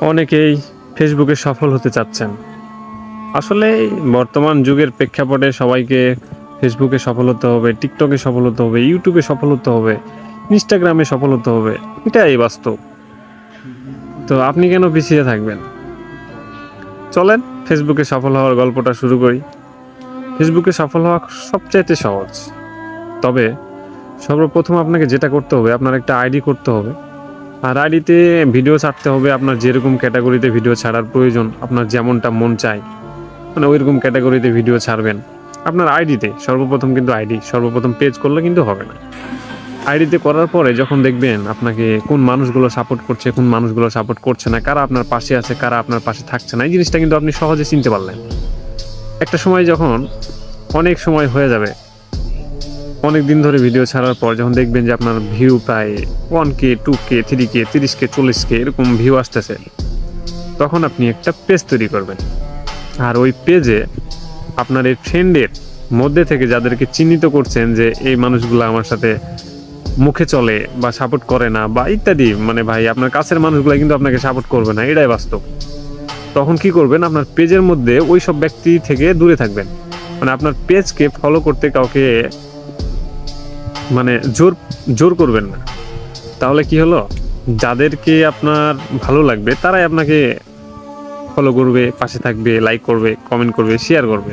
অনেকেই ফেসবুকে সফল হতে চাচ্ছেন। আসলে বর্তমান যুগের প্রেক্ষাপটে সবাইকে ফেসবুকে সফল হতে হবে, টিকটকে সফল হতে হবে, ইউটিউবে সফল হতে হবে, ইনস্টাগ্রামে সফল হতে হবে, এটাই বাস্তব। তো আপনি কেন পিছিয়ে থাকবেন? চলেন, ফেসবুকে সফল হওয়ার গল্পটা শুরু করি। ফেসবুকে সফল হওয়া সবচাইতে সহজ। তবে সর্বপ্রথম আপনাকে যেটা করতে হবে, আপনার একটা আইডি করতে হবে। আর আইডিতে ভিডিও ছাড়তে হবে, আপনার যেরকম ক্যাটাগরিতে ভিডিও ছাড়ার প্রয়োজন, আপনার যেমনটা মন চায় মানে ওইরকম ক্যাটাগরিতে ভিডিও ছাড়বেন। আপনার আইডিতে, সর্বপ্রথম কিন্তু আইডি, সর্বপ্রথম পেজ করলে কিন্তু হবে না। আইডিতে করার পরে যখন দেখবেন আপনাকে কোন মানুষগুলো সাপোর্ট করছে, কোন মানুষগুলো সাপোর্ট করছে না, কারা আপনার পাশে আছে, কারা আপনার পাশে থাকছে না, এই জিনিসটা কিন্তু আপনি সহজে চিনতে পারলেন। একটা সময় যখন অনেক সময় হয়ে যাবে অনেক দিন ধরে ভিডিও ছাড়ার পর যখন দেখবেন যে আপনার ভিউ প্রায় one K two K three K তিরিশ কে চল্লিশ কে এরকম ভিউ আসতেছে, তখন আপনি একটা পেজ তৈরি করবেন। আর ওই পেজে আপনার এই ফ্রেন্ডের মধ্যে থেকে যাদেরকে চিহ্নিত করছেন যে এই মানুষগুলো আমার সাথে মুখে চলে বা সাপোর্ট করে না বা ইত্যাদি মানে ভাই আপনার কাছের মানুষগুলো কিন্তু আপনাকে সাপোর্ট করবে না, এটাই বাস্তব। তখন কি করবেন? আপনার পেজের মধ্যে ওই সব ব্যক্তি থেকে দূরে থাকবেন। মানে আপনার পেজকে ফলো করতে কাউকে মানে জোর জোর করবেন না। তাহলে কি হলো? যাদেরকে আপনার ভালো লাগবে, তারাই আপনাকে ফলো করবে, পাশে থাকবে লাইক করবে কমেন্ট করবে শেয়ার করবে।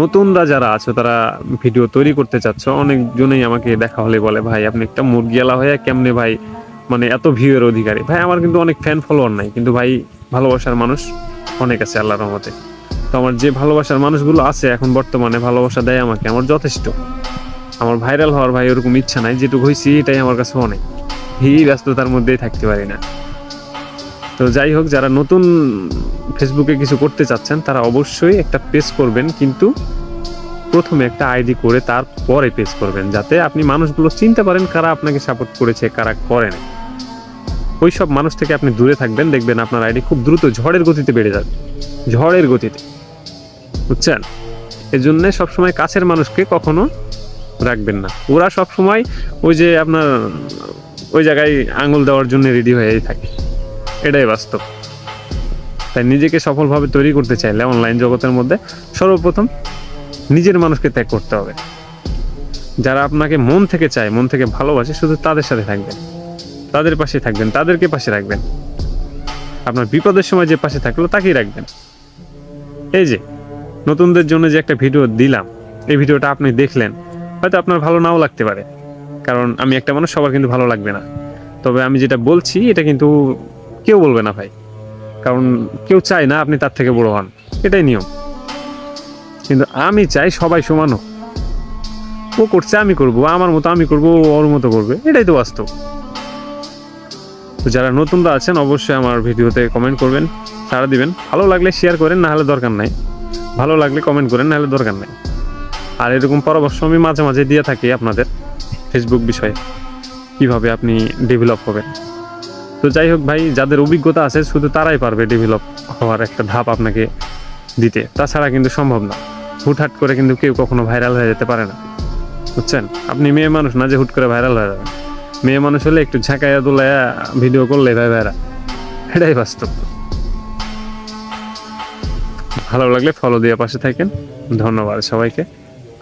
নতুনরা যারা আছে, তারা ভিডিও তৈরি করতে চাচ্ছ, অনেকজনেই আমাকে দেখা হলে বলে, ভাই, আপনি একটা মুরগিয়ালা হয়ে কেমনে ভাই মানে এত ভিউয়ের অধিকারী? ভাই, আমার কিন্তু অনেক ফ্যান ফলোয়ার নাই, কিন্তু ভাই, ভালোবাসার মানুষ অনেক আছে আল্লাহর রহমতে। তো আমার যে ভালোবাসার মানুষগুলো আছে, এখন বর্তমানে ভালোবাসা দেয় আমাকে, আমার যথেষ্ট। আমার ভাইরাল হওয়ার ভাই ওরকম ইচ্ছা নাই, যেটুকু হয়েছি এটাই আমার কাছে অনেক। এই ব্যস্ততার মধ্যেই থাকতে পারি না। তো যাই হোক, যারা নতুন ফেসবুকে কিছু করতে চাচ্ছেন, তারা অবশ্যই একটা পেজ করবেন, কিন্তু প্রথমে একটা আইডি করে তারপরে পেজ করবেন, যাতে আপনি মানুষগুলো চিনতে পারেন কারা আপনাকে সাপোর্ট করেছে, কারা করেন ওই সব মানুষ থেকে আপনি দূরে থাকবেন, দেখবেন আপনার আইডি খুব দ্রুত ঝড়ের গতিতে বেড়ে যাবে। ঝড়ের গতিতে। বুঝছেন? এজন্য সবসময় কাছের মানুষকে কখনো রাখবেন না। ওরা সব সময় ওই যে আপনার ওই জায়গায় আঙুল দেওয়ার জন্য রেডি হয়েই থাকে। এটাই বাস্তব। তাই নিজেকে সফলভাবে তৈরি করতে চাইলে অনলাইন জগতের মধ্যে সর্বপ্রথম নিজের মানুষকে ত্যাগ করতে হবে। যারা আপনাকে মন থেকে চায়, মন থেকে ভালোবাসে, শুধু তাদের সাথে থাকবেন। তাদের পাশে থাকবেন, তাদেরকে পাশে রাখবেন। আপনার বিপদের সময় যে পাশে থাকল, তাকেই রাখবেন। এই যে, নতুনদের জন্য যে একটা ভিডিও দিলাম, এই ভিডিওটা আপনি দেখলেন হয়তো আপনার ভালো নাও লাগতে পারে। কারণ আমি একটা মানুষ, সবার কিন্তু ভালো লাগবে না। তবে আমি যেটা বলছি, এটা কিন্তু কেউ বলবে না ভাই। কারণ কেউ চায় না আপনি তার থেকে বড় হন। এটাই নিয়ম। কিন্তু আমি চাই সবাই সমান হোক। ও করছে, আমি করব। আমার মতো, আমি করব ওর মতো করবে। এটাই তো বাস্তব। তো যারা নতুনরা আছেন, অবশ্যই আমার ভিডিওতে কমেন্ট করবেন সারা দিবেন। ভালো লাগলে শেয়ার করেন, না হলে দরকার নাই। ভালো লাগলে কমেন্ট করেন, না হলে দরকার নাই। আর এরকম পরামর্শ আমি মাঝে মাঝে দিয়ে থাকি আপনাদের ফেসবুক বিষয়ে, কীভাবে আপনি ডেভেলপ হবেন। তো যাই হোক ভাই, যাদের অভিজ্ঞতা আছে, শুধু তারাই পারবে ডেভেলপ হওয়ার একটা ধাপ আপনাকে দিতে। তাছাড়া কিন্তু সম্ভব না। হুটহাট করে কিন্তু কেউ কখনো ভাইরাল হয়ে যেতে পারে না। বুঝছেন? আপনি মেয়ে মানুষ না যে হুট করে ভাইরাল হয়ে যাবেন মেয়ে মানুষ হলে একটু ঝাঁকাইয়া দোলাইয়া ভিডিও করলে ভাই ভাইরা। এটাই বাস্তব। ভালো লাগলে ফলো দিয়ে পাশে থাকেন। ধন্যবাদ সবাইকে।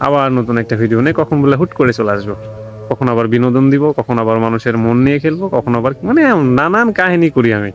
আবার নতুন একটা ভিডিও নিয়ে কখন বলে হুট করে চলে আসব কখন আবার বিনোদন দিব, কখন আবার মানুষের মন নিয়ে খেলব, কখন আবার মানে নানান কাহিনী করি আমি.